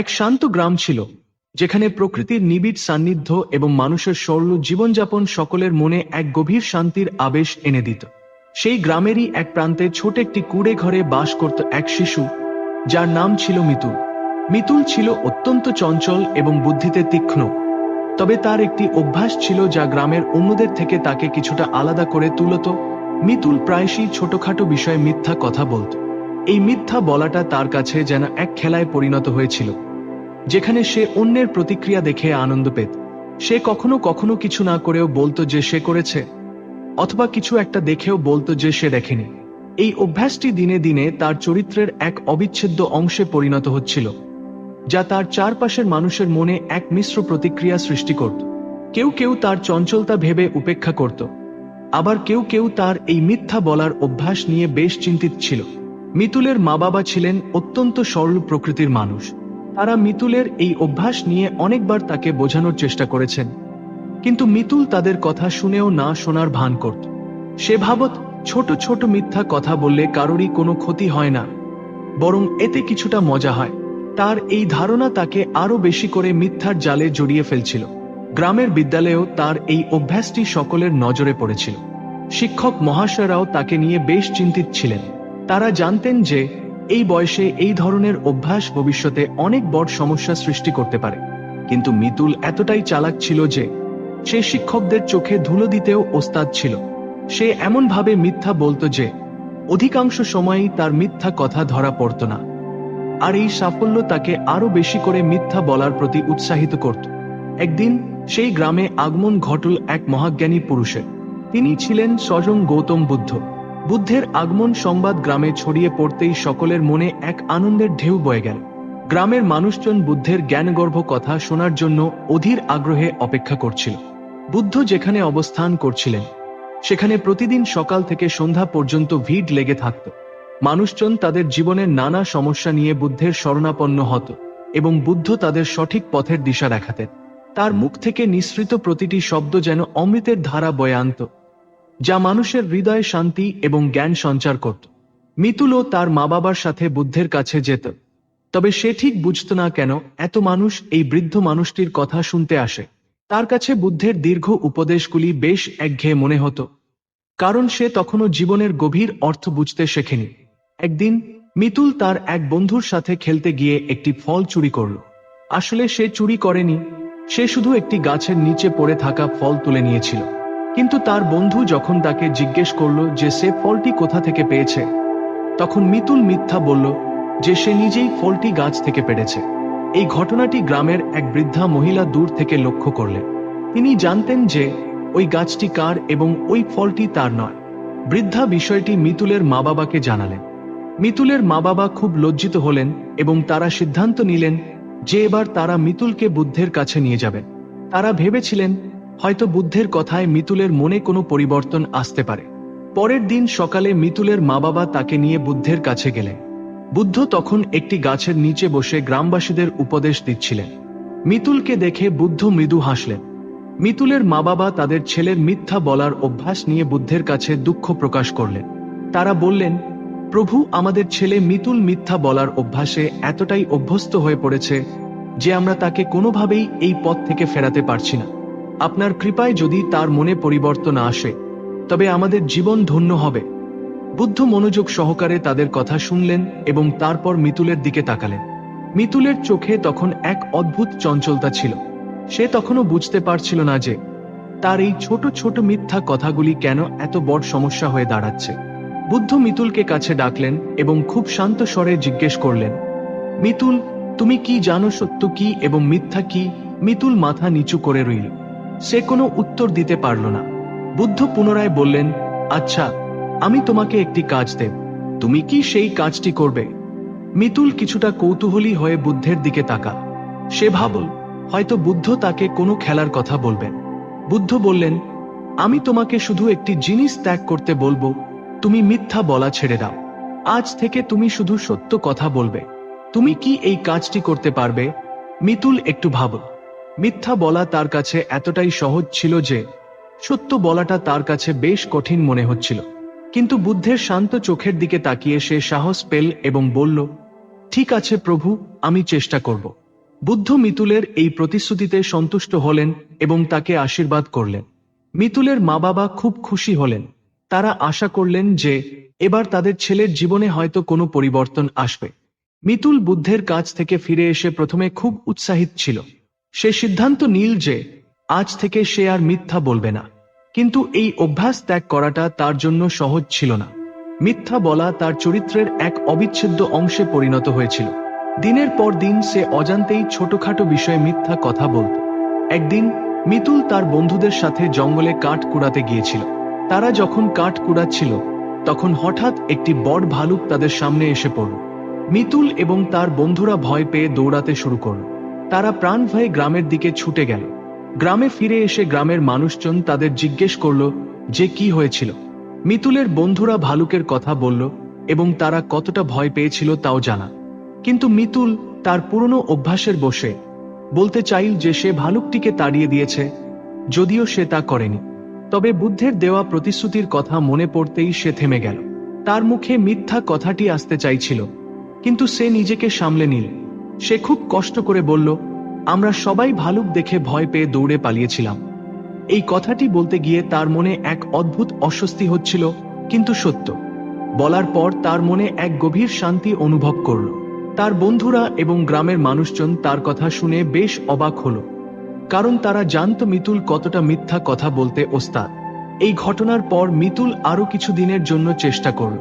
এক শান্ত গ্রাম ছিল, যেখানে প্রকৃতির নিবিড় সান্নিধ্য এবং মানুষের সরল জীবনযাপন সকলের মনে এক গভীর শান্তির আবেশ এনে দিত। সেই গ্রামেরই এক প্রান্তে ছোট একটি কুড়ে ঘরে বাস করত এক শিশু, যার নাম ছিল মিতুল। মিতুল ছিল অত্যন্ত চঞ্চল এবং বুদ্ধিতে তীক্ষ্ণ। তবে তার একটি অভ্যাস ছিল যা গ্রামের অন্যদের থেকে তাকে কিছুটা আলাদা করে তুলত। মিতুল প্রায়শই ছোটখাটো বিষয়ে মিথ্যা কথা বলত। এই মিথ্যা বলাটা তার কাছে যেন এক খেলায় পরিণত হয়েছিল। যেখানে সে অন্যের প্রতিক্রিয়া দেখে আনন্দ পেত। সে কখনো কখনো কিছু না করেও বলতো যে সে করেছে, অথবা কিছু একটা দেখেও বলতো যে সে দেখেনি। এই অভ্যাসটি দিনে দিনে তার চরিত্রের এক অবিচ্ছেদ্য অংশে পরিণত হচ্ছিল, যা তার চারপাশের মানুষের মনে এক মিশ্র প্রতিক্রিয়া সৃষ্টি করত। কেউ কেউ তার চঞ্চলতা ভেবে উপেক্ষা করত, আবার কেউ কেউ তার এই মিথ্যা বলার অভ্যাস নিয়ে বেশ চিন্তিত ছিল। মিতুলের মা বাবা ছিলেন অত্যন্ত সরল প্রকৃতির মানুষ। তারা মিতুলের এই অভ্যাস নিয়ে অনেকবার তাকে বোঝানোর চেষ্টা করেছেন। কিন্তু মিতুল তাদের কথা শুনেও না শোনার ভান করত। সে ভাবত, ছোট ছোট মিথ্যা কথা বললে কারোরই কোনো ক্ষতি হয় না। বরং এতে কিছুটা মজা হয়। তার এই ধারণা তাকে আরও বেশি করে মিথ্যার জালে জড়িয়ে ফেলছিল। গ্রামের বিদ্যালয়েও তার এই অভ্যাসটি সকলের নজরে পড়েছিল। শিক্ষক মহাশয়রাও তাকে নিয়ে বেশ চিন্তিত ছিলেন। তারা জানতেন যে এই বয়সে এই ধরনের অভ্যাস ভবিষ্যতে অনেক বড় সমস্যা সৃষ্টি করতে পারে। কিন্তু মিতুল এতটাই চালাক ছিল যে, সে শিক্ষকদের চোখে ধুলো দিতেও ওস্তাদ ছিল। সে এমনভাবে মিথ্যা বলতো যে, অধিকাংশ সময়ই তার মিথ্যা কথা ধরা পড়ত না। আর এই সাফল্য তাকে আরও বেশি করে মিথ্যা বলার প্রতি উৎসাহিত করত। একদিন সেই গ্রামে আগমন ঘটল এক মহাজ্ঞানী পুরুষের। তিনি ছিলেন স্বয়ং গৌতম বুদ্ধ। বুদ্ধের আগমন সংবাদ গ্রামে ছড়িয়ে পড়তেই সকলের মনে এক আনন্দের ঢেউ বয়ে গেল। গ্রামের মানুষজন বুদ্ধের জ্ঞানগর্ভ কথা শোনার জন্য অধীর আগ্রহে অপেক্ষা করছিল। বুদ্ধ যেখানে অবস্থান করছিলেন, সেখানে প্রতিদিন সকাল থেকে সন্ধ্যা পর্যন্ত ভিড় লেগে থাকত। মানুষজন তাদের জীবনের নানা সমস্যা নিয়ে বুদ্ধের শরণাপন্ন হতো এবং বুদ্ধ তাদের সঠিক পথের দিশা দেখাতেন। তার মুখ থেকে নিঃসৃত প্রতিটি শব্দ যেন অমৃতের ধারা বয়ে আনত। যা মানুষের হৃদয়ে শান্তি এবং জ্ঞান সঞ্চার করত। মিতুলও তার মা বাবার সাথে বুদ্ধের কাছে যেত। তবে সে ঠিক বুঝত না কেন এত মানুষ এই বৃদ্ধ মানুষটির কথা শুনতে আসে। তার কাছে বুদ্ধের দীর্ঘ উপদেশগুলি বেশ একঘেয়ে মনে হতো। কারণ সে তখনও জীবনের গভীর অর্থ বুঝতে শেখেনি। একদিন মিতুল তার এক বন্ধুর সাথে খেলতে গিয়ে একটি ফল চুরি করল। আসলে সে চুরি করেনি, সে শুধু একটি গাছের নিচে পড়ে থাকা ফল তুলে নিয়েছিল। কিন্তু তার বন্ধু যখন তাকে জিজ্ঞেস করল যে সে ফলটি কোথা থেকে পেয়েছে, তখন মিতুল মিথ্যা বলল যে সে নিজেই ফলটি গাছ থেকে পেড়েছে। এই ঘটনাটি গ্রামের এক বৃদ্ধা মহিলা দূর থেকে লক্ষ্য করলেন। তিনি জানতেন যে ওই গাছটি কার এবং ওই ফলটি তার নয়। বৃদ্ধা বিষয়টি মিতুলের মা বাবাকে জানালেন। মিতুলের মা বাবা খুব লজ্জিত হলেন এবং তারা সিদ্ধান্ত নিলেন যে এবার তারা মিতুলকে বুদ্ধের কাছে নিয়ে যাবেন। তারা ভেবেছিলেন হয়তো বুদ্ধের কথায় মিতুলের মনে কোনো পরিবর্তন আসতে পারে। পরের দিন সকালে মিতুলের মা বাবা তাকে নিয়ে বুদ্ধের কাছে গেলে। বুদ্ধ তখন একটি গাছের নিচে বসে গ্রামবাসীদের উপদেশ দিচ্ছিলেন। মিতুলকে দেখে বুদ্ধ মৃদু হাসলেন। মিতুলের মা বাবা তাদের ছেলের মিথ্যা বলার অভ্যাস নিয়ে বুদ্ধের কাছে দুঃখ প্রকাশ করলেন। তারা বললেন, প্রভু, আমাদের ছেলে মিতুল মিথ্যা বলার অভ্যাসে এতটাই অভ্যস্ত হয়ে পড়েছে যে আমরা তাকে কোনোভাবেই এই পথ থেকে ফেরাতে পারছি না। আপনার কৃপায় যদি তার মনে পরিবর্তন আসে, তবে আমাদের জীবন ধন্য হবে। বুদ্ধ মনোযোগ সহকারে তাদের কথা শুনলেন এবং তারপর মিতুলের দিকে তাকালেন। মিতুলের চোখে তখন এক অদ্ভুত চঞ্চলতা ছিল। সে তখনও বুঝতে পারছিল না যে, তার এই ছোট ছোট মিথ্যা কথাগুলি কেন এত বড় সমস্যা হয়ে দাঁড়াচ্ছে। বুদ্ধ মিতুলকে কাছে ডাকলেন এবং খুব শান্ত স্বরে জিজ্ঞেস করলেন, মিতুল, তুমি কি জানো সত্য কি এবং মিথ্যা কি? মিতুল মাথা নিচু করে রইল। সে কোনো উত্তর দিতে পারল না। বুদ্ধ পুনরায় বললেন আচ্ছা আমি তোমাকে একটি কাজ দেব। তুমি কি সেই কাজটি করবে? মিতুল কিছুটা কৌতূহলী হয়ে বুদ্ধের দিকে তাকা সে ভাবল, হয়তো বুদ্ধ তাকে কোনো খেলার কথা বলবেন। বুদ্ধ বললেন, আমি তোমাকে শুধু একটি জিনিস ত্যাগ করতে বলব, তুমি মিথ্যা বলা ছেড়ে দাও। আজ থেকে তুমি শুধু সত্য কথা বলবে। তুমি কি এই কাজটি করতে পারবে? মিতুল একটু ভাবল। মিথ্যা বলা তার কাছে এতটাই সহজ ছিল যে, সত্য বলাটা তার কাছে বেশ কঠিন মনে হচ্ছিল। কিন্তু বুদ্ধের শান্ত চোখের দিকে তাকিয়ে সে সাহস পেল এবং বলল, ঠিক আছে প্রভু, আমি চেষ্টা করব। বুদ্ধ মিতুলের এই প্রতিশ্রুতিতে সন্তুষ্ট হলেন এবং তাকে আশীর্বাদ করলেন। মিতুলের মা বাবা খুব খুশি হলেন। তারা আশা করলেন যে, এবার তাদের ছেলের জীবনে হয়তো কোনো পরিবর্তন আসবে। মিতুল বুদ্ধের কাছ থেকে ফিরে এসে প্রথমে খুব উৎসাহিত ছিল। সে সিদ্ধান্ত নীল যে, আজ থেকে সে আর মিথ্যা বলবে না। কিন্তু এই অভ্যাস ত্যাগ করাটা তার জন্য সহজ ছিল না। মিথ্যা বলা তার চরিত্রের এক অবিচ্ছেদ্য অংশে পরিণত হয়েছিল। দিনের পর দিন সে অজান্তেই ছোটখাটো বিষয়ে মিথ্যা কথা বলত। একদিন মিতুল তার বন্ধুদের সাথে জঙ্গলে কাঠ কুড়াতে গিয়েছিল। তারা যখন কাঠ কুড়াচ্ছিল, তখন হঠাৎ একটি বড় ভালুক তাদের সামনে এসে পড়ল। মিতুল এবং তার বন্ধুরা ভয় পেয়ে দৌড়াতে শুরু করল। তারা প্রাণ ভয়ে গ্রামের দিকে ছুটে গেল। গ্রামে ফিরে এসে গ্রামের মানুষজন তাদের জিজ্ঞেস করল, যে কি হয়েছিল? মিতুলের বন্ধুরা ভালুকের কথা বলল এবং তারা কতটা ভয় পেয়েছিল তাও জানা। কিন্তু মিতুল তার পুরনো অভ্যাসের বসে বলতে চাইল যে সে ভালুকটিকে তাড়িয়ে দিয়েছে, যদিও সে তা করেনি। তবে বুদ্ধের দেওয়া প্রতিশ্রুতির কথা মনে পড়তেই সে থেমে গেল। তার মুখে মিথ্যা কথাটি আসতে চাইছিল, কিন্তু সে নিজেকে সামলে নিল। সে খুব কষ্ট করে বলল, আমরা সবাই ভালুক দেখে ভয় পেয়ে দৌড়ে পালিয়েছিলাম। এই কথাটি বলতে গিয়ে তার মনে এক অদ্ভুত অস্বস্তি হচ্ছিল, কিন্তু সত্য। বলার পর তার মনে এক গভীর শান্তি অনুভব করল। তার বন্ধুরা এবং গ্রামের মানুষজন তার কথা শুনে বেশ অবাক হল, কারণ তারা জানত মিতুল কতটা মিথ্যা কথা বলতে ওস্তাদ। এই ঘটনার পর মিতুল আরও কিছু দিনের জন্য চেষ্টা করল।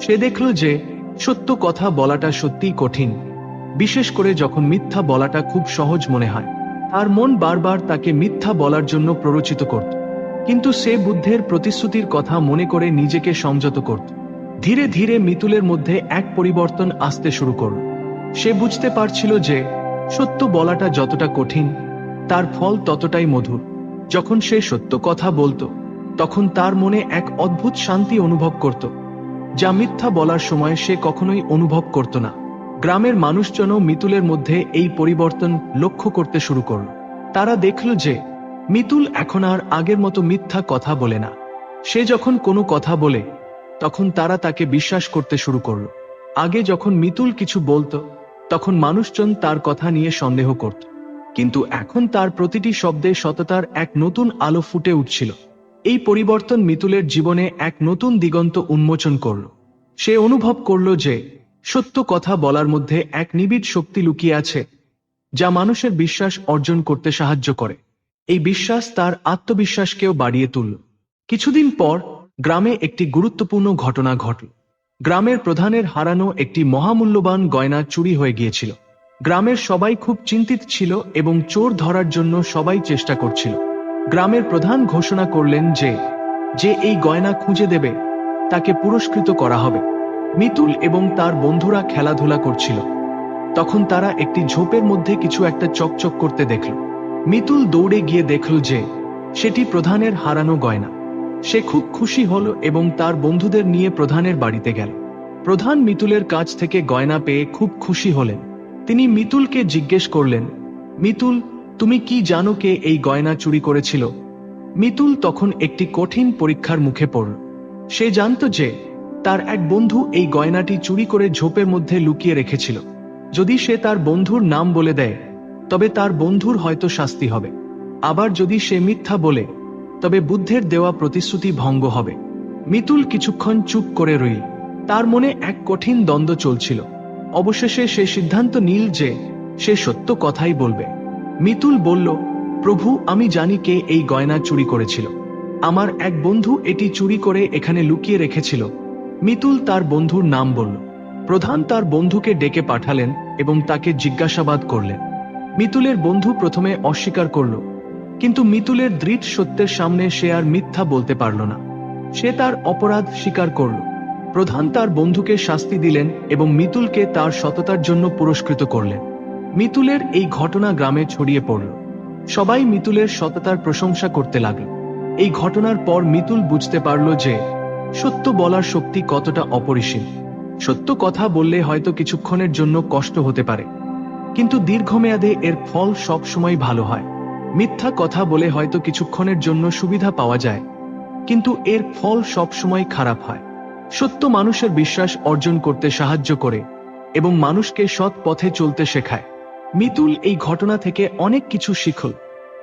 সে দেখল যে সত্য কথা বলাটা সত্যিই কঠিন। বিশেষ করে যখন মিথ্যা বলাটা খুব সহজ মনে হয়। তার মন বারবার তাকে মিথ্যা বলার জন্য প্ররোচিত করত। কিন্তু সে বুদ্ধের প্রতিশ্রুতির কথা মনে করে নিজেকে সংযত করত। ধীরে ধীরে মিতুলের মধ্যে এক পরিবর্তন আসতে শুরু করল। সে বুঝতে পারছিল যে সত্য বলাটা যতটা কঠিন, তার ফল ততটাই মধুর। যখন সে সত্য কথা বলতো, তখন তার মনে এক অদ্ভুত শান্তি অনুভব করত, যা মিথ্যা বলার সময় সে কখনোই অনুভব করত না। গ্রামের মানুষজনও মিতুলের মধ্যে এই পরিবর্তন লক্ষ্য করতে শুরু করল। তারা দেখল যে, মিতুল এখন আর আগের মতো মিথ্যা কথা বলে না। সে যখন কোনো কথা বলে, তখন তারা তাকে বিশ্বাস করতে শুরু করল। আগে যখন মিতুল কিছু বলতো, তখন মানুষজন তার কথা নিয়ে সন্দেহ করত। কিন্তু এখন তার প্রতিটি শব্দে সততার এক নতুন আলো ফুটে উঠছিল। এই পরিবর্তন মিতুলের জীবনে এক নতুন দিগন্ত উন্মোচন করল। সে অনুভব করল যে সত্য কথা বলার মধ্যে এক নিবিড় শক্তি লুকিয়ে আছে, যা মানুষের বিশ্বাস অর্জন করতে সাহায্য করে। এই বিশ্বাস তার আত্মবিশ্বাসকেও বাড়িয়ে তুলল। কিছুদিন পর গ্রামে একটি গুরুত্বপূর্ণ ঘটনা ঘটল। গ্রামের প্রধানের হারানো একটি মহামূল্যবান গয়না চুরি হয়ে গিয়েছিল। গ্রামের সবাই খুব চিন্তিত ছিল এবং চোর ধরার জন্য সবাই চেষ্টা করছিল। গ্রামের প্রধান ঘোষণা করলেন যে যে এই গয়না খুঁজে দেবে, তাকে পুরস্কৃত করা হবে। মিতুল এবং তার বন্ধুরা খেলাধুলা করছিল। তখন তারা একটি ঝোপের মধ্যে কিছু একটা চকচক করতে দেখল। মিতুল দৌড়ে গিয়ে দেখল যে, সেটি প্রধানের হারানো গয়না। সে খুব খুশি হল এবং তার বন্ধুদের নিয়ে প্রধানের বাড়িতে গেল। প্রধান মিতুলের কাছ থেকে গয়না পেয়ে খুব খুশি হলেন। তিনি মিতুলকে জিজ্ঞেস করলেন, মিতুল, তুমি কি জানো কে এই গয়না চুরি করেছিল? মিতুল তখন একটি কঠিন পরীক্ষার মুখে পড়ল। সে জানত যে তার এক বন্ধু এই গয়নাটি চুরি করে ঝোপের মধ্যে লুকিয়ে রেখেছিল। যদি সে তার বন্ধুর নাম বলে দেয়, তবে তার বন্ধুর হয়তো শাস্তি হবে। আবার যদি সে মিথ্যা বলে, তবে বুদ্ধের দেওয়া প্রতিশ্রুতি ভঙ্গ হবে। মিতুল কিছুক্ষণ চুপ করে রইল। তার মনে এক কঠিন দ্বন্দ্ব চলছিল। অবশেষে সে সিদ্ধান্ত নিল যে সে সত্য কথাই বলবে। মিতুল বলল, প্রভু, আমি জানি কে এই গয়না চুরি করেছিল। আমার এক বন্ধু এটি চুরি করে এখানে লুকিয়ে রেখেছিল। মিতুল তার বন্ধুর নাম বলল। প্রধান তার বন্ধুকে ডেকে পাঠালেন এবং তাকে জিজ্ঞাসাবাদ করলেন। মিতুলের বন্ধু প্রথমে অস্বীকার করল, কিন্তু মিতুলের দৃঢ় সত্যের সামনে সে আর মিথ্যা বলতে পারল না। সে তার অপরাধ স্বীকার করল। প্রধান তার বন্ধুকে শাস্তি দিলেন এবং মিতুলকে তার সততার জন্য পুরস্কৃত করলেন। মিতুলের এই ঘটনা গ্রামে ছড়িয়ে পড়ল। সবাই মিতুলের সততার প্রশংসা করতে লাগল। এই ঘটনার পর মিতুল বুঝতে পারল যে সত্য বলার শক্তি কতটা অপরিসীম? সত্য কথা বললে হয়তো কিছুক্ষণের জন্য কষ্ট হতে পারে। কিন্তু দীর্ঘমেয়াদে এর ফল সব সময় ভালো হয়। মিথ্যা কথা বলে হয়তো কিছুক্ষণের জন্য সুবিধা পাওয়া যায়। কিন্তু এর ফল সব সময় খারাপ হয়। সত্য মানুষের বিশ্বাস অর্জন করতে সাহায্য করে এবং মানুষকে সৎ পথে চলতে শেখায়। মিতুল এই ঘটনা থেকে অনেক কিছু শিখল।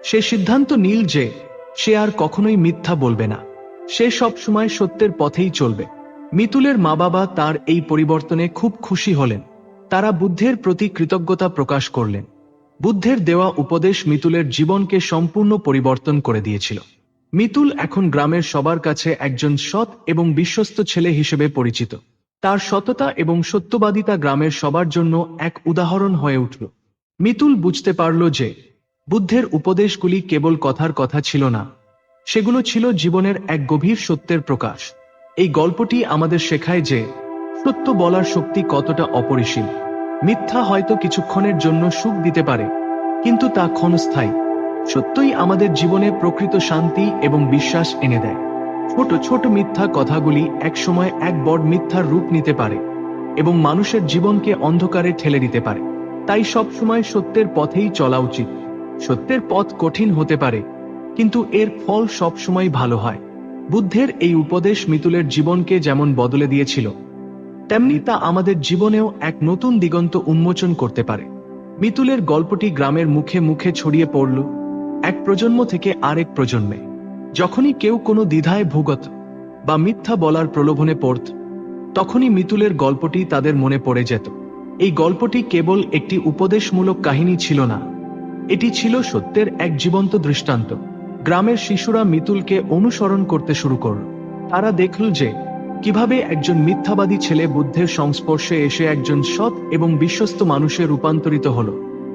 সে সিদ্ধান্ত নীল যে সে আর কখনোই মিথ্যা বলবে না। সে সব সময় সত্যের পথেই চলবে। মিতুলের মা বাবা তার এই পরিবর্তনে খুব খুশি হলেন। তারা বুদ্ধের প্রতি কৃতজ্ঞতা প্রকাশ করলেন। বুদ্ধের দেওয়া উপদেশ মিতুলের জীবনকে সম্পূর্ণ পরিবর্তন করে দিয়েছিল। মিতুল এখন গ্রামের সবার কাছে একজন সৎ এবং বিশ্বস্ত ছেলে হিসেবে পরিচিত। তার সততা এবং সত্যবাদিতা গ্রামের সবার জন্য এক উদাহরণ হয়ে উঠল। মিতুল বুঝতে পারল যে, বুদ্ধের উপদেশগুলি কেবল কথার কথা ছিল না সেগুলো ছিল জীবনের এক গভীর সত্যের প্রকাশ। এই গল্পটি আমাদের শেখায় যে, সত্য বলার শক্তি কতটা অপরিসীম। মিথ্যা হয়তো কিছুক্ষণের জন্য সুখ দিতে পারে, কিন্তু তা ক্ষণস্থায়ী। সত্যই আমাদের জীবনে প্রকৃত শান্তি এবং বিশ্বাস এনে দেয়। ছোট ছোট মিথ্যা কথাগুলি একসময় এক বড় মিথ্যার রূপ নিতে পারে এবং মানুষের জীবনকে অন্ধকারে ঠেলে দিতে পারে। তাই সবসময় সত্যের পথেই চলা উচিত। সত্যের পথ কঠিন হতে পারে কিন্তু এর ফল সবসময় ভালো হয়। বুদ্ধের এই উপদেশ মিতুলের জীবনকে যেমন বদলে দিয়েছিল, তেমনি তা আমাদের জীবনেও এক নতুন দিগন্ত উন্মোচন করতে পারে। মিতুলের গল্পটি গ্রামের মুখে মুখে ছড়িয়ে পড়ল এক প্রজন্ম থেকে আরেক প্রজন্মে। যখনই কেউ কোনো দ্বিধায় ভুগত বা মিথ্যা বলার প্রলোভনে পড়ত, তখনই মিতুলের গল্পটি তাদের মনে পড়ে যেত। এই গল্পটি কেবল একটি উপদেশমূলক কাহিনী ছিল না, এটি ছিল সত্যের এক জীবন্ত দৃষ্টান্ত। গ্রামের শিশুরা মিতুলকে অনুসরণ করতে শুরু করল তারা দেখল যে, কীভাবে একজন মিথ্যাবাদী ছেলে বুদ্ধের সংস্পর্শে এসে একজন সৎ এবং বিশ্বস্ত মানুষে রূপান্তরিত হল।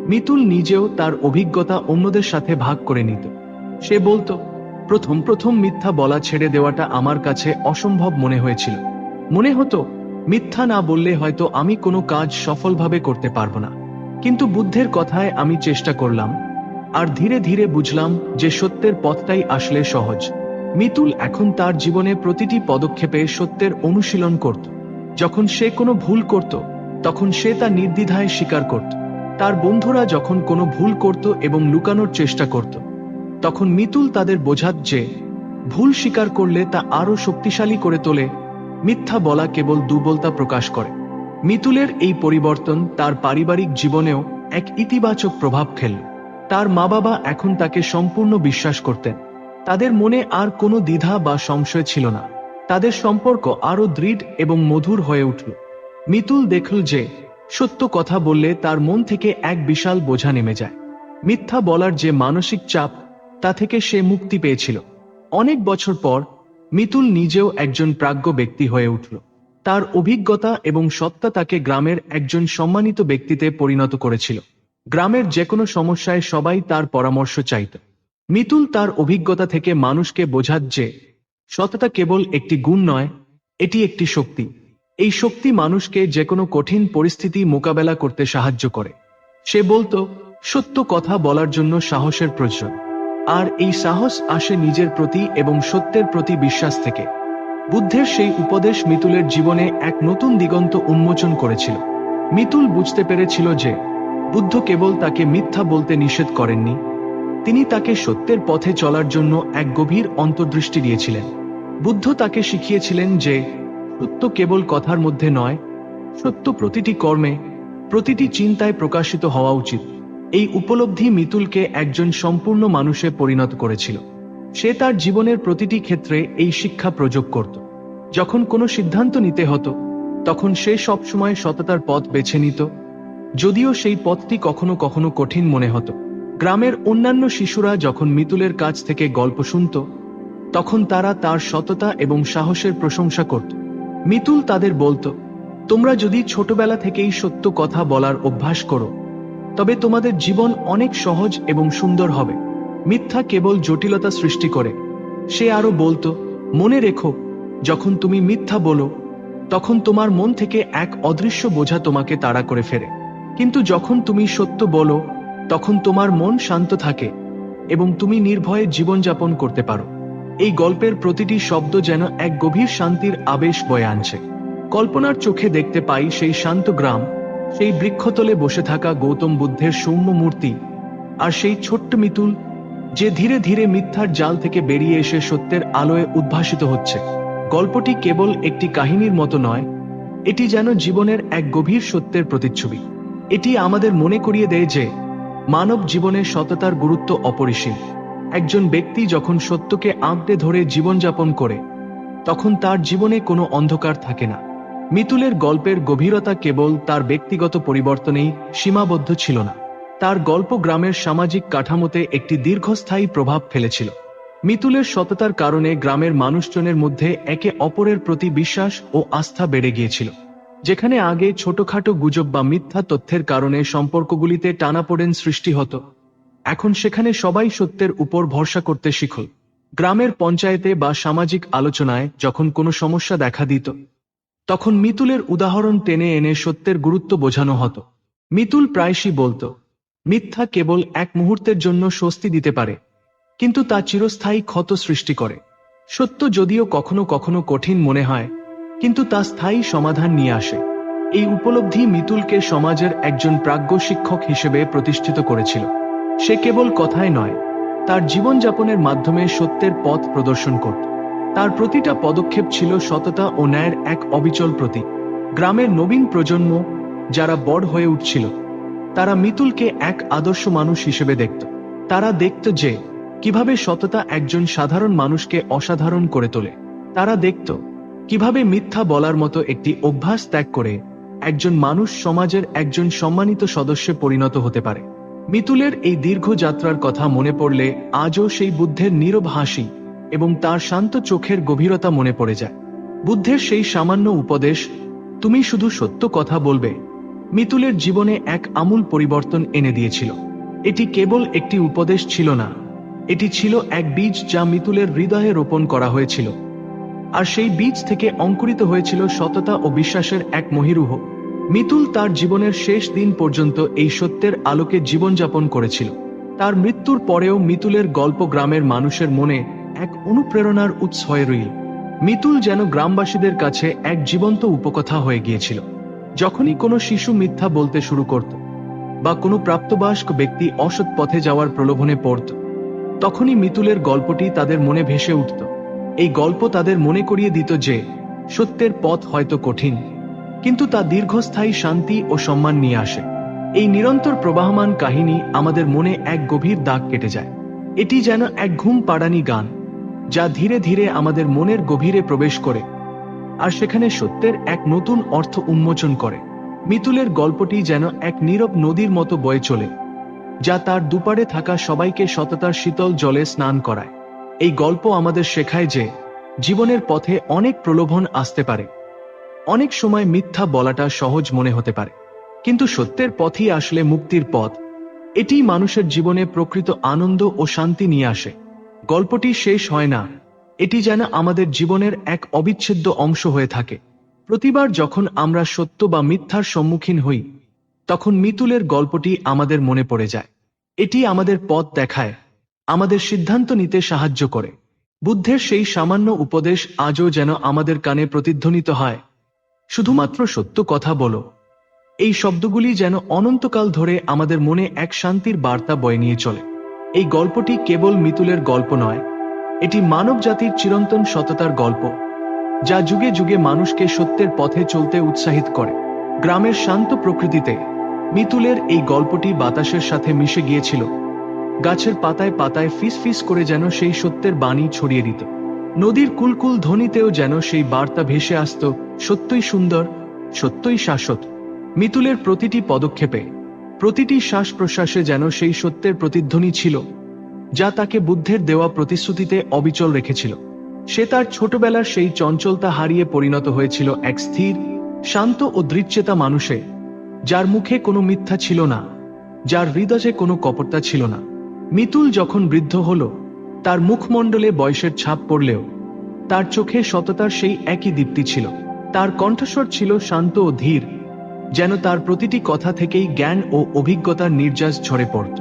মিতুল নিজেও তার অভিজ্ঞতা অন্যদের সাথে ভাগ করে নিত। সে বলতো, প্রথম প্রথম মিথ্যা বলা ছেড়ে দেওয়াটা আমার কাছে অসম্ভব মনে হয়েছিল। মনে হতো, মিথ্যা না বললে হয়তো আমি কোনো কাজ সফলভাবে করতে পারব না। কিন্তু বুদ্ধের কথায় আমি চেষ্টা করলাম আর ধীরে ধীরে বুঝলাম যে সত্যের পথটাই আসলে সহজ। মিতুল এখন তার জীবনে প্রতিটি পদক্ষেপে সত্যের অনুশীলন করত। যখন সে কোনো ভুল করত, তখন সে তা নির্দ্বিধায় স্বীকার করত। তার বন্ধুরা যখন কোনো ভুল করত এবং লুকানোর চেষ্টা করত, তখন মিতুল তাদের বোঝাত যে, ভুল স্বীকার করলে তা আরও শক্তিশালী করে তোলে, মিথ্যা বলা কেবল দুর্বলতা প্রকাশ করে। মিতুলের এই পরিবর্তন তার পারিবারিক জীবনেও এক ইতিবাচক প্রভাব ফেলল। তার মা বাবা এখন তাকে সম্পূর্ণ বিশ্বাস করতেন। তাদের মনে আর কোনো দ্বিধা বা সংশয় ছিল না। তাদের সম্পর্ক আরও দৃঢ় এবং মধুর হয়ে উঠল। মিতুল দেখল যে, সত্য কথা বললে তার মন থেকে এক বিশাল বোঝা নেমে যায়। মিথ্যা বলার যে মানসিক চাপ, তা থেকে সে মুক্তি পেয়েছিল। অনেক বছর পর, মিতুল নিজেও একজন প্রাজ্ঞ ব্যক্তি হয়ে উঠল। তার অভিজ্ঞতা এবং সত্তা তাকে গ্রামের একজন সম্মানিত ব্যক্তিতে পরিণত করেছিল। গ্রামের যে কোনো সমস্যায় সবাই তার পরামর্শ চাইত। মিতুল তার অভিজ্ঞতা থেকে মানুষকে বোঝাত যে, সততা কেবল একটি গুণ নয়, এটি একটি শক্তি। এই শক্তি মানুষকে যে কোনো কঠিন পরিস্থিতি মোকাবেলা করতে সাহায্য করে। সে বলতো, সত্য কথা বলার জন্য সাহসের প্রয়োজন। আর এই সাহস আসে নিজের প্রতি এবং সত্যের প্রতি বিশ্বাস থেকে। বুদ্ধের সেই উপদেশ মিতুলের জীবনে এক নতুন দিগন্ত উন্মোচন করেছিল। মিতুল বুঝতে পেরেছিল যে বুদ্ধ কেবল তাকে মিথ্যা বলতে নিষেধ করেননি। তিনি তাকে সত্যের পথে চলার জন্য এক গভীর অন্তর্দৃষ্টি দিয়েছিলেন। বুদ্ধ তাকে শিখিয়েছিলেন যে, সত্য কেবল কথার মধ্যে নয়, সত্য প্রতিটি কর্মে, প্রতিটি চিন্তায় প্রকাশিত হওয়া উচিত। এই উপলব্ধি মিতুলকে একজন সম্পূর্ণ মানুষে পরিণত করেছিল। সে তার জীবনের প্রতিটি ক্ষেত্রে এই শিক্ষা প্রযোগ করত। যখন কোনো সিদ্ধান্ত নিতে হতো, তখন সে সবসময় সততার পথ বেছে নিত। যদিও সেই পথটি কখনো কখনো কঠিন মনে হতো। গ্রামের অন্যান্য শিশুরা যখন মিতুলের কাছ থেকে গল্প শুনত, তখন তারা তার সততা এবং সাহসের প্রশংসা করত। মিতুল তাদের বলতো, তোমরা যদি ছোটবেলা থেকেই সত্য কথা বলার অভ্যাস করো, তবে তোমাদের জীবন অনেক সহজ এবং সুন্দর হবে। মিথ্যা কেবল জটিলতা সৃষ্টি করে। সে আরও বলতো, মনে রেখো, যখন তুমি মিথ্যা বলো, তখন তোমার মন থেকে এক অদৃশ্য বোঝা তোমাকে তাড়া করে ফেরে। কিন্তু যখন তুমি সত্য বলো, তখন তোমার মন শান্ত থাকে এবং তুমি নির্ভয়ে জীবনযাপন করতে পারো। এই গল্পের প্রতিটি শব্দ যেন এক গভীর শান্তির আবেশ বয়ে আনছে। কল্পনার চোখে দেখতে পাই সেই শান্ত গ্রাম, সেই বৃক্ষতলে বসে থাকা গৌতম বুদ্ধের সৌম্য মূর্তি আর সেই ছোট্ট মিতুল যে ধীরে ধীরে মিথ্যার জাল থেকে বেরিয়ে এসে সত্যের আলোয় উদ্ভাসিত হচ্ছে। গল্পটি কেবল একটি কাহিনীর মতো নয়, এটি যেন জীবনের এক গভীর সত্যের প্রতিচ্ছবি। এটি আমাদের মনে করিয়ে দেয় যে মানব জীবনে সততার গুরুত্ব অপরিসীম। একজন ব্যক্তি যখন সত্যকে আঁকড়ে ধরে জীবনযাপন করে, তখন তার জীবনে কোনো অন্ধকার থাকে না। মিতুলের গল্পের গভীরতা কেবল তার ব্যক্তিগত পরিবর্তনেই সীমাবদ্ধ ছিল না। তার গল্প গ্রামের সামাজিক কাঠামোতে একটি দীর্ঘস্থায়ী প্রভাব ফেলেছিল। মিতুলের সততার কারণে গ্রামের মানুষজনের মধ্যে একে অপরের প্রতি বিশ্বাস ও আস্থা বেড়ে গিয়েছিল। যেখানে আগে ছোটখাটো গুজব বা মিথ্যা তথ্যের কারণে সম্পর্কগুলিতে টানাপোড়েন সৃষ্টি হতো। এখন সেখানে সবাই সত্যের উপর ভরসা করতে শিখল। গ্রামের পঞ্চায়েতে বা সামাজিক আলোচনায় যখন কোনো সমস্যা দেখা দিত, তখন মিতুলের উদাহরণ টেনে এনে সত্যের গুরুত্ব বোঝানো হতো। মিতুল প্রায়শই বলতো, মিথ্যা কেবল এক মুহূর্তের জন্য স্বস্তি দিতে পারে, কিন্তু তা চিরস্থায়ী ক্ষত সৃষ্টি করে। সত্য যদিও কখনো কখনো কঠিন মনে হয় কিন্তু তা স্থায়ী সমাধান নিয়ে আসে। এই উপলব্ধি মিতুলকে সমাজের একজন প্রাজ্ঞ শিক্ষক হিসেবে প্রতিষ্ঠিত করেছিল। সে কেবল কথায় নয়, তার জীবনযাপনের মাধ্যমে সত্যের পথ প্রদর্শন করত। তার প্রতিটা পদক্ষেপ ছিল সততা ও ন্যায়ের এক অবিচল প্রতীক। গ্রামের নবীন প্রজন্ম যারা বড় হয়ে উঠছিল, তারা মিতুলকে এক আদর্শ মানুষ হিসেবে দেখত। তারা দেখত যে, কীভাবে সততা একজন সাধারণ মানুষকে অসাধারণ করে তোলে। তারা দেখত কীভাবে মিথ্যা বলার মতো একটি অভ্যাস ত্যাগ করে একজন মানুষ সমাজের একজন সম্মানিত সদস্যে পরিণত হতে পারে? মিতুলের এই দীর্ঘ যাত্রার কথা মনে পড়লে আজও সেই বুদ্ধের নীরব হাসি এবং তার শান্ত চোখের গভীরতা মনে পড়ে যায়। বুদ্ধের সেই সামান্য উপদেশ, তুমি শুধু সত্য কথা বলবে, মিতুলের জীবনে এক আমূল পরিবর্তন এনে দিয়েছিল। এটি কেবল একটি উপদেশ ছিল না, এটি ছিল এক বীজ যা মিতুলের হৃদয়ে রোপণ করা হয়েছিল। আর সেই বীজ থেকে অঙ্কুরিত হয়েছিল সততা ও বিশ্বাসের এক মহিরুহ। মিতুল তার জীবনের শেষ দিন পর্যন্ত এই সত্যের আলোকে জীবনযাপন করেছিল। তার মৃত্যুর পরেও মিতুলের গল্প গ্রামের মানুষের মনে এক অনুপ্রেরণার উৎস হয়ে রইল। মিতুল যেন গ্রামবাসীদের কাছে এক জীবন্ত উপকথা হয়ে গিয়েছিল। যখনই কোনো শিশু মিথ্যা বলতে শুরু করত বা কোনো প্রাপ্তবয়স্ক ব্যক্তি অসৎ পথে যাওয়ার প্রলোভনে পড়ত, তখনই মিতুলের গল্পটি তাদের মনে ভেসে উঠত। এই গল্প তাদের মনে করিয়ে দিত যে, সত্যের পথ হয়তো কঠিন, কিন্তু তা দীর্ঘস্থায়ী শান্তি ও সম্মান নিয়ে আসে। এই নিরন্তর প্রবাহমান কাহিনী আমাদের মনে এক গভীর দাগ কেটে যায়। এটি যেন এক ঘুম পাড়ানি গান, যা ধীরে ধীরে আমাদের মনের গভীরে প্রবেশ করে, আর সেখানে সত্যের এক নতুন অর্থ উন্মোচন করে। মিতুলের গল্পটি যেন এক নীরব নদীর মতো বয়ে চলে, যা তার দুপারে থাকা সবাইকে সততার শীতল জলে স্নান করায়। এই গল্প আমাদের শেখায় যে জীবনের পথে অনেক প্রলোভন আসতে পারে। অনেক সময় মিথ্যা বলাটা সহজ মনে হতে পারে। কিন্তু সত্যের পথই আসলে মুক্তির পথ। এটি মানুষের জীবনে প্রকৃত আনন্দ ও শান্তি নিয়ে আসে। গল্পটি শেষ হয় না। এটি যেন আমাদের জীবনের এক অবিচ্ছেদ্য অংশ হয়ে থাকে। প্রতিবার যখন আমরা সত্য বা মিথ্যার সম্মুখীন হই, তখন মিতুলের গল্পটি আমাদের মনে পড়ে যায়। এটি আমাদের পথ দেখায়। আমাদের সিদ্ধান্ত নিতে সাহায্য করে। বুদ্ধের সেই সামান্য উপদেশ আজও যেন আমাদের কানে প্রতিধ্বনিত হয়। শুধুমাত্র সত্য কথা বলো। এই শব্দগুলি যেন অনন্তকাল ধরে আমাদের মনে এক শান্তির বার্তা বয়ে নিয়ে চলে। এই গল্পটি কেবল মিতুলের গল্প নয়, এটি মানব জাতির চিরন্তন সততার গল্প, যা যুগে যুগে মানুষকে সত্যের পথে চলতে উৎসাহিত করে। গ্রামের শান্ত প্রকৃতিতে মিতুলের এই গল্পটি বাতাসের সাথে মিশে গিয়েছিল। গাছের পাতায় পাতায় ফিস ফিস করে যেন সেই সত্যের বাণী ছড়িয়ে দিত। নদীর কুলকুল ধ্বনিতেও যেন সেই বার্তা ভেসে আসত, সত্যই সুন্দর, সত্যই শাশ্বত। মিতুলের প্রতিটি পদক্ষেপে, প্রতিটি শ্বাস প্রশ্বাসে যেন সেই সত্যের প্রতিধ্বনি ছিল, যা তাকে বুদ্ধের দেওয়া প্রতিশ্রুতিতে অবিচল রেখেছিল। সে তার ছোটবেলার সেই চঞ্চলতা হারিয়ে পরিণত হয়েছিল এক স্থির, শান্ত ও দৃঢ়চেতা মানুষে, যার মুখে কোনো মিথ্যা ছিল না, যার হৃদয়ে কোনো কপটতা ছিল না। মিতুল যখন বৃদ্ধ হল, তার মুখমণ্ডলে বয়সের ছাপ পড়লেও, তার চোখে সততার সেই একই দীপ্তি ছিল। তার কণ্ঠস্বর ছিল শান্ত ও ধীর, যেন তার প্রতিটি কথা থেকেই জ্ঞান ও অভিজ্ঞতার নির্যাস ঝরে পড়ত।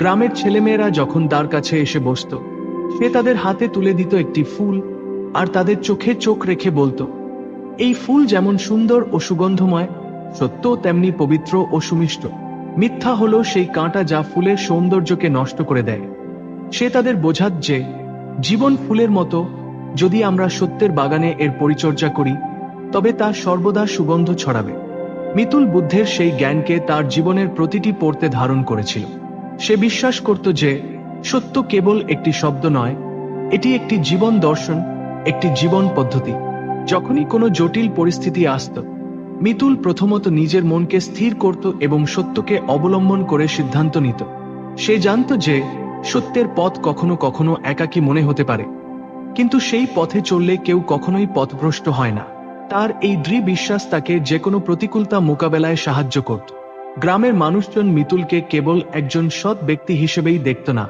গ্রামের ছেলেমেয়েরা যখন তার কাছে এসে বসত, সে তাদের হাতে তুলে দিত একটি ফুল আর তাদের চোখে চোখ রেখে বলতো, এই ফুল যেমন সুন্দর ও সুগন্ধময় সত্য তেমনি পবিত্র ও সুমিষ্ট। মিথ্যা হলো সেই কাঁটা যা ফুলের সৌন্দর্যকে নষ্ট করে দেয়। সে তাদের বোঝাত যে, জীবন ফুলের মতো, যদি আমরা সত্যের বাগানে এর পরিচর্যা করি, তবে তা সর্বদা সুগন্ধ ছড়াবে। মিতুল বুদ্ধের সেই জ্ঞানকে তার জীবনের প্রতিটি পড়তে ধারণ করেছিল। সে বিশ্বাস করত যে, সত্য কেবল একটি শব্দ নয়, এটি একটি জীবন দর্শন, একটি জীবন পদ্ধতি। যখনই কোনো জটিল পরিস্থিতি আসত মিতুল প্রথমত নিজের মনকে স্থির করত এবং সত্যকে অবলম্বন করে সিদ্ধান্ত নিত। সে জানত যে সত্যের পথ কখনো কখনো একাকী মনে হতে পারে। কিন্তু সেই পথে চললে কেউ কখনোই পথভ্রষ্ট হয় না। তার এই দৃঢ় বিশ্বাস তাকে যে কোনো প্রতিকূলতা মোকাবেলায় সাহায্য করত। গ্রামের মানুষজন মিতুলকে কেবল একজন সৎ ব্যক্তি হিসেবেই দেখত না।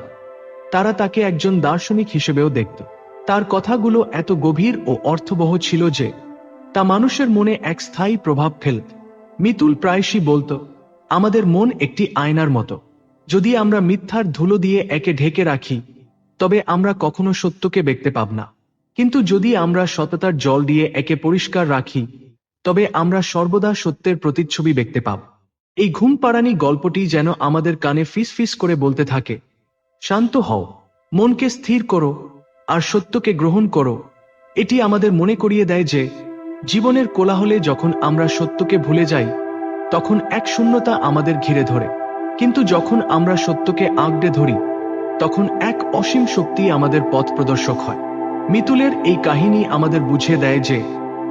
তারা তাকে একজন দার্শনিক হিসেবেও দেখত। তার কথাগুলো এত গভীর ও অর্থবহ ছিল যে তা মানুষের মনে এক স্থায়ী প্রভাব ফেলত। মিতুল প্রায়শই বলতো, আমাদের মন একটি আয়নার মতো। যদি আমরা মিথ্যার ধুলো দিয়ে একে ঢেকে রাখি, তবে আমরা কখনো সত্যকে দেখতে পাব না। কিন্তু যদি আমরা সততার জল দিয়ে একে পরিষ্কার রাখি, তবে আমরা সর্বদা সত্যের প্রতিচ্ছবি দেখতে পাব। এই ঘুম পাড়ানি গল্পটি যেন আমাদের কানে ফিস ফিস করে বলতে থাকে, শান্ত হও, মনকে স্থির করো, আর সত্যকে গ্রহণ করো। এটি আমাদের মনে করিয়ে দেয় যে জীবনের কোলাহলে যখন আমরা সত্যকে ভুলে যাই, তখন এক শূন্যতা আমাদের ঘিরে ধরে। কিন্তু যখন আমরা সত্যকে আঁকড়ে ধরি, তখন এক অসীম শক্তি আমাদের পথ প্রদর্শক হয়। মিতুলের এই কাহিনী আমাদের বুঝিয়ে দেয় যে,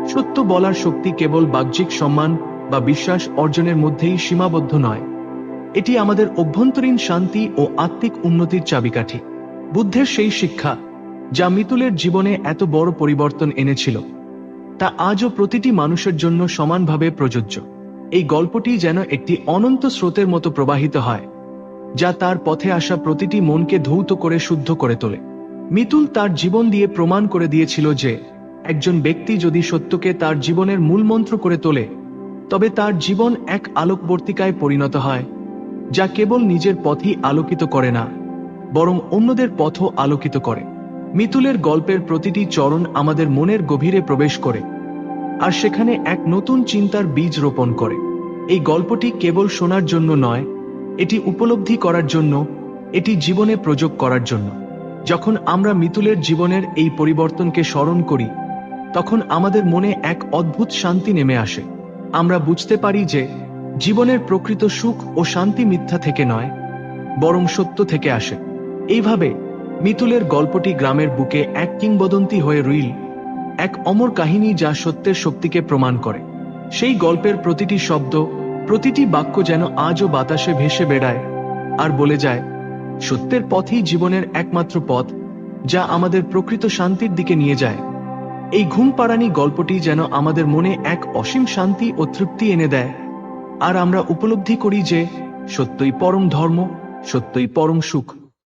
সত্য বলার শক্তি কেবল বাহ্যিক সম্মান বা বিশ্বাস অর্জনের মধ্যেই সীমাবদ্ধ নয়। এটি আমাদের অভ্যন্তরীণ শান্তি ও আত্মিক উন্নতির চাবিকাঠি। বুদ্ধের সেই শিক্ষা, যা মিতুলের জীবনে এত বড় পরিবর্তন এনেছিল তা আজও প্রতিটি মানুষের জন্য সমানভাবে প্রযোজ্য। এই গল্পটি যেন একটি অনন্ত স্রোতের মতো প্রবাহিত হয়, যা তার পথে আসা প্রতিটি মনকে ধৌত করে শুদ্ধ করে তোলে। মিতুল তার জীবন দিয়ে প্রমাণ করে দিয়েছিল যে, একজন ব্যক্তি যদি সত্যকে তার জীবনের মূলমন্ত্র করে তোলে, তবে তার জীবন এক আলোকবর্তিকায় পরিণত হয়, যা কেবল নিজের পথই আলোকিত করে না, বরং অন্যদের পথও আলোকিত করে। মিতুলের গল্পের প্রতিটি চরণ আমাদের মনের গভীরে প্রবেশ করে। আর সেখানে এক নতুন চিন্তার বীজ রোপণ করে। এই গল্পটি কেবল শোনার জন্য নয়, এটি উপলব্ধি করার জন্য, এটি জীবনে প্রযোগ করার জন্য। যখন আমরা মিতুলের জীবনের এই পরিবর্তনকে স্মরণ করি, তখন আমাদের মনে এক অদ্ভুত শান্তি নেমে আসে। আমরা বুঝতে পারি যে, জীবনের প্রকৃত সুখ ও শান্তি মিথ্যা থেকে নয়, বরং সত্য থেকে আসে। এইভাবে মিতুলের গল্পটি গ্রামের বুকে এক কিংবদন্তি হয়ে রইল এক অমর কাহিনী যা সত্যের শক্তিকে প্রমাণ করে। সেই গল্পের প্রতিটি শব্দ, প্রতিটি বাক্য যেন আজও বাতাসে ভেসে বেড়ায় আর বলে যায়, সত্যের পথই জীবনের একমাত্র পথ যা আমাদের প্রকৃত শান্তির দিকে নিয়ে যায়। এই ঘুম পাড়ানি গল্পটি যেন আমাদের মনে এক অসীম শান্তি ও তৃপ্তি এনে দেয়। আর আমরা উপলব্ধি করি যে, সত্যই পরম ধর্ম, সত্যই পরম সুখ।